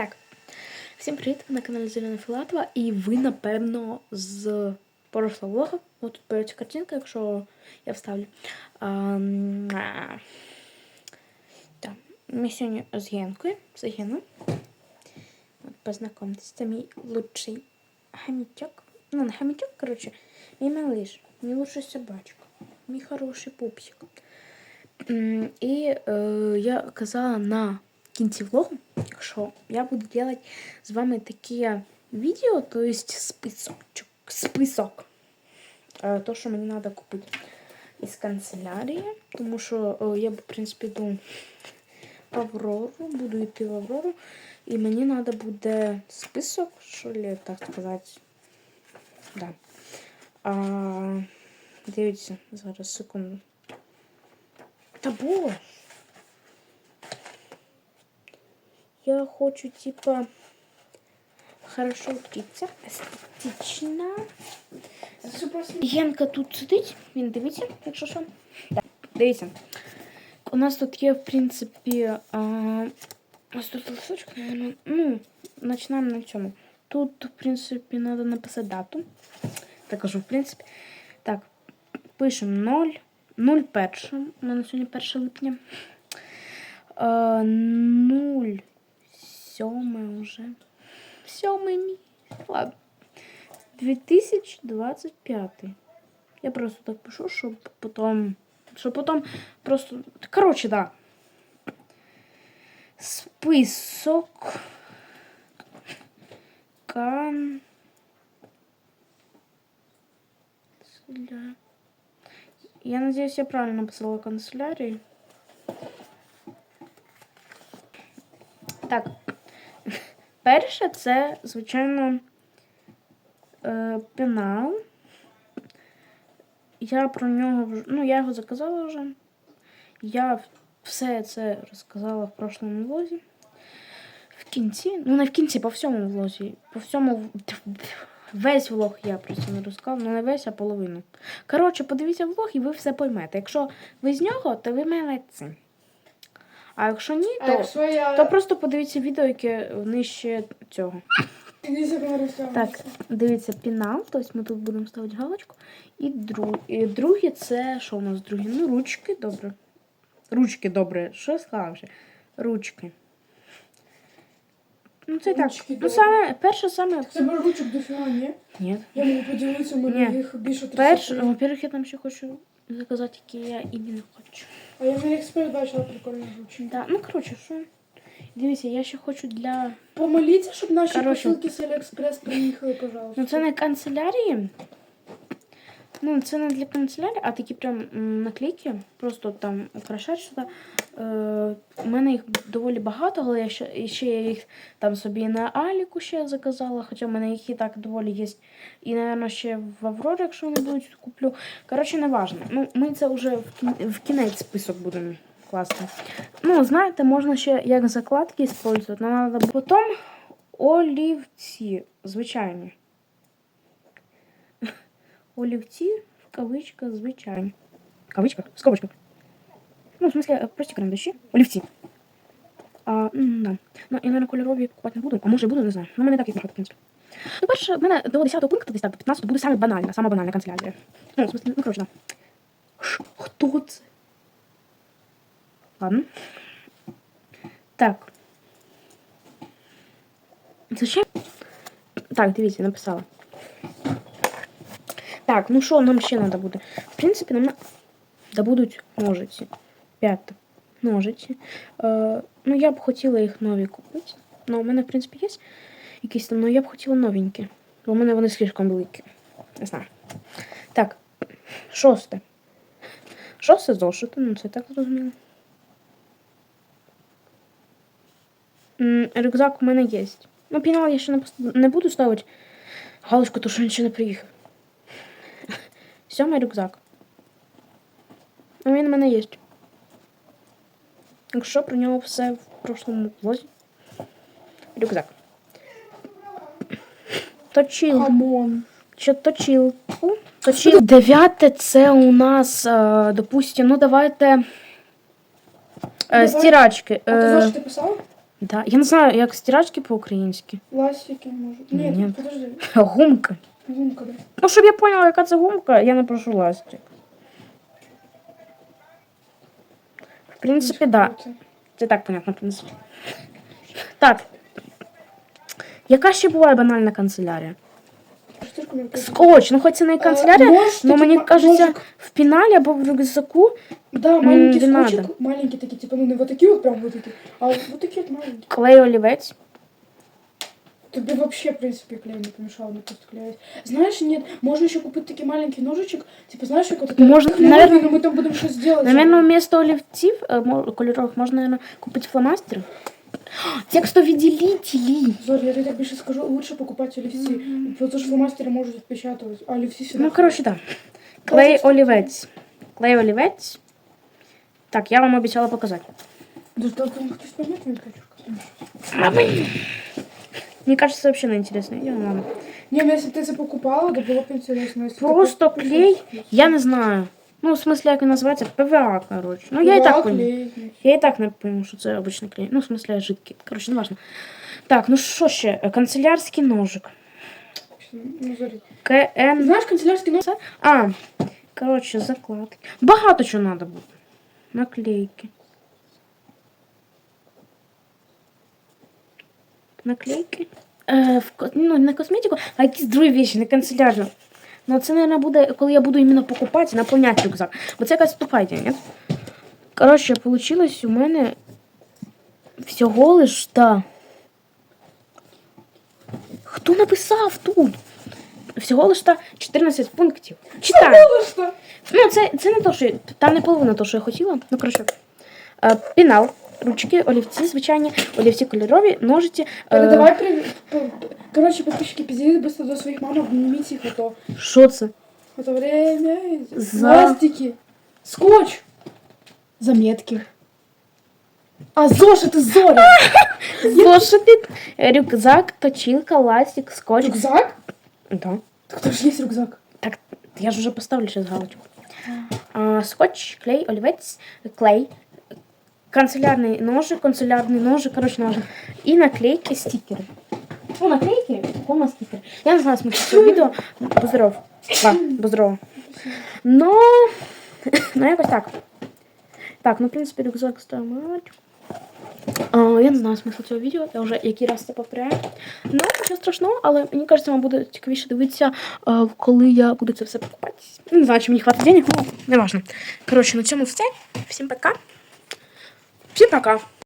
Так. Всім привіт! На каналі Зелена Філатова, і ви, напевно, з прошлого влога. От тут появиться картинка, якщо я вставлю. А, а. Так. Ми сьогодні з Генкою, з Геною. От, познайомтесь, це мій лучший хомячок. Ну, не хомячок, коротше, мій малыш, мій лучший собачка, мій хороший пупсик. І е, я казала на кінці влогу, що я буду делать з вами такі відео, то есть списочок, список. Е, То, що мені треба купити із канцелярії, тому що е, я, в принципі, йду в Аврору, буду йти в Аврору, і мені треба буде список, що ли, так сказати. Да. А, дивіться, зараз секунду. Та боже. Я хочу, типа, хорошо вчитися, естетично. Янка тут сидить, він дивиться, якщо що. Так, дивіться. У нас тут є, в принципі, а, ось тут листочок, наверное. Ну, починаємо на цьому. Тут, в принципі, треба написати дату. Так кажу, в принципі. Так, пишемо 0, 0 перше. У мене сьогодні 1 липня. А, 0 сьоме вже. Сьомий місяць. Ладно. 2025. Я просто так пишу, щоб потім. Щоб потім просто. Коротше, да. Список. Кан. Канцеля- Я надеюсь, я правильно написала канцелярии. Так. Перше, це, звичайно, е, пенал. Я про нього вже. Ну, я його заказала вже. Я все це розказала в прошлому влозі. В кінці, ну не в кінці, по всьому влозі. По всьому весь влог я просто не розказала. Ну не весь, а половину. Коротше, подивіться влог і ви все поймете. Якщо ви з нього, то ви молодці. А якщо ні, то. якщо я То просто подивіться відео, яке нижче цього. Так, дивіться, пінал, тобто ми тут будемо ставити галочку. І, друг, і друге це що у нас друге? Ну, ручки, добре. Ручки, добре. Що я сказала вже? Ручки. Ну, це так. Ну, добре. саме, перше саме. Це б ручок дофіга, ні? Ні. Я можу поділитися, у мене Ні. їх більше Перше, 30. во-первых, я там ще хочу заказати, які я іменно хочу. А я на експерт бачила прикольні ручки. Да. Ну, коротше, що? Дивіться, я ще хочу для. Помоліться, щоб наші Короче. посилки з Аліекспрес приїхали, пожалуйста. Ну, це не канцелярії. Ну, це не для канцелярії, а такі прям наклейки. Просто там украшать сюди. Е, у мене їх доволі багато, але я ще, ще я їх там собі на Аліку ще заказала, хоча в мене їх і так доволі є. І, мабуть, ще в Аврорі, якщо вони будуть, куплю. Коротше, не важно. Ну, ми це вже в, кін- в кінець список будемо класти. Ну, знаєте, можна ще як закладки використовувати, але потім олівці, звичайні. Олівці в кавичках звичайні. В кавичках? В скобочках. Ну, в смысле, прості карандаші. Олівці. А, да. Ну, я, наверное, кольорові купувати не буду. А може і буду, не знаю. Ну, мене так їх багато, в принципі. Ну, перше, в мене до 10 пункту, десь так, до 15 буде саме банальна, сама банальна канцелярія. Ну, в смысле, ну, коротше, да. Хто це? Ладно. Так. Зачем? Так, дивіться, написала. Так, ну що нам ще треба буде? В принципі, нам на- да будуть ножиці. П'яте. Ножиці. Е, ну, я б хотіла їх нові купити. Ну, у мене, в принципі, є якісь там, але я б хотіла новенькі. Бо у мене вони слишком великі. Не знаю. Так, шосте. Шосте зошити, ну це так зрозуміло. Рюкзак у мене є. Ну, пінал я ще не буду ставити галочку, тому що він ще не приїхав. Сьомий рюкзак. Ну, він у мене є. Якщо про нього все в прошлому влозі. Рюкзак. Точил. Камон. Що точилку? Точил. Дев'яте це у нас, е, допустим, ну давайте. Е, Давай. стирачки. А ти Е, знаєш, що ти писав? Да. Я не знаю, як стирачки по-українськи. Ластики, может. Нет, Нет. подожди. Гумка. Гумка, да. Ну, щоб я поняла, яка це гумка, я не прошу ластик. В принципі, да. Це так понятно, в принципі. Так. Яка ще буває банальна канцелярія? Скотч, ну хоч це не канцелярія, Е, але мені кажеться, в піналі або в рюкзаку Да, маленький скотчик, надо. маленькие такие, типа, ну не вот такие вот прям вот такие, а вот такие вот маленькие. клей олівець. Тебе вообще, в принципе, клей не помешал мне просто клеить. Знаешь, нет, можно еще купить такой маленький ножичек, типа, знаешь, как вот это... Можно, технология, наверное- но мы там будем что сделать. Наверное, вместо олівців е, мо- кольорових можна наверное, купити фломастери. Текстовідділителі. Зор, я тебе так больше скажу, лучше покупать олівці. Потому что фломастеры может отпечатывать, а олівці всегда... Ну, коротше, так. Клей олівець. Клей олівець. Так, я вам обіцяла показати. Да что там кто-то поймет, не хочу. Мені кажется, це взагалі не інтересне відео, ну ладно. Не, ну если ты это покупала, то было бы интересно. Если ты Просто купила- клей, я не знаю. Ну, в смысле, як він називається? ПВА, коротше. Ну, я і Да, так поняла. клей. Я і так не пойму, що це обичний клей. Ну, в смысле, жидкий. Коротше, не важно. Так, ну що ще? Е, Канцелярський ножик. Ну, Зорі. КН. Знаешь, канцелярский нож? А, коротше, закладки. Багато чого треба буде. Наклейки. Наклейки. Е, в, ну, не косметику, а якісь другі речі, не канцелярію. Ну, це, мабуть, буде, коли я буду іменно покупати, наповняти рюкзак. Бо це якась тупайдія, ні? Коротше, вийшло у мене всього лиш та. Хто написав тут? Всього лиш та 14 пунктів. Читай. Ну? Ну, це, це не то, що там не половина того, що я хотіла. Ну, коротше. Е, Пінал, ручки, олівці, звичайні, олівці кольорові, ножиці. Передавай привет. Короче, подписчики, пиздите быстро до своих мам, обнимите их, а то... Що це? А то время... За- Пластики. Скотч. Заметки. А зошиты Зоря. Зошити, рюкзак, точилка, ластик, скотч. Рюкзак? Да. Так там же есть рюкзак. Так, я ж уже поставлю сейчас галочку. А, скотч, клей, олівець, клей, канцелярний ножик, канцелярний ножик, короче, ножик. І наклейки, стикери. Ну, наклейки, кома стикери. Я не знаю смысл цього відео. Будь здоров. Ва, будь здоров. Но, ну, якось так. Так, ну, в принципі, рюкзак ставимо. А, я не знаю смисл цього відео, я вже який раз це повторяю. Ну, нічого страшного, але мені кажеться, вам буде цікавіше дивитися, коли я буду це все покупати. Ну, Не знаю, чи мені хватить денег, ну, не важно. Коротше, на цьому все. Всім пока. Всім пока.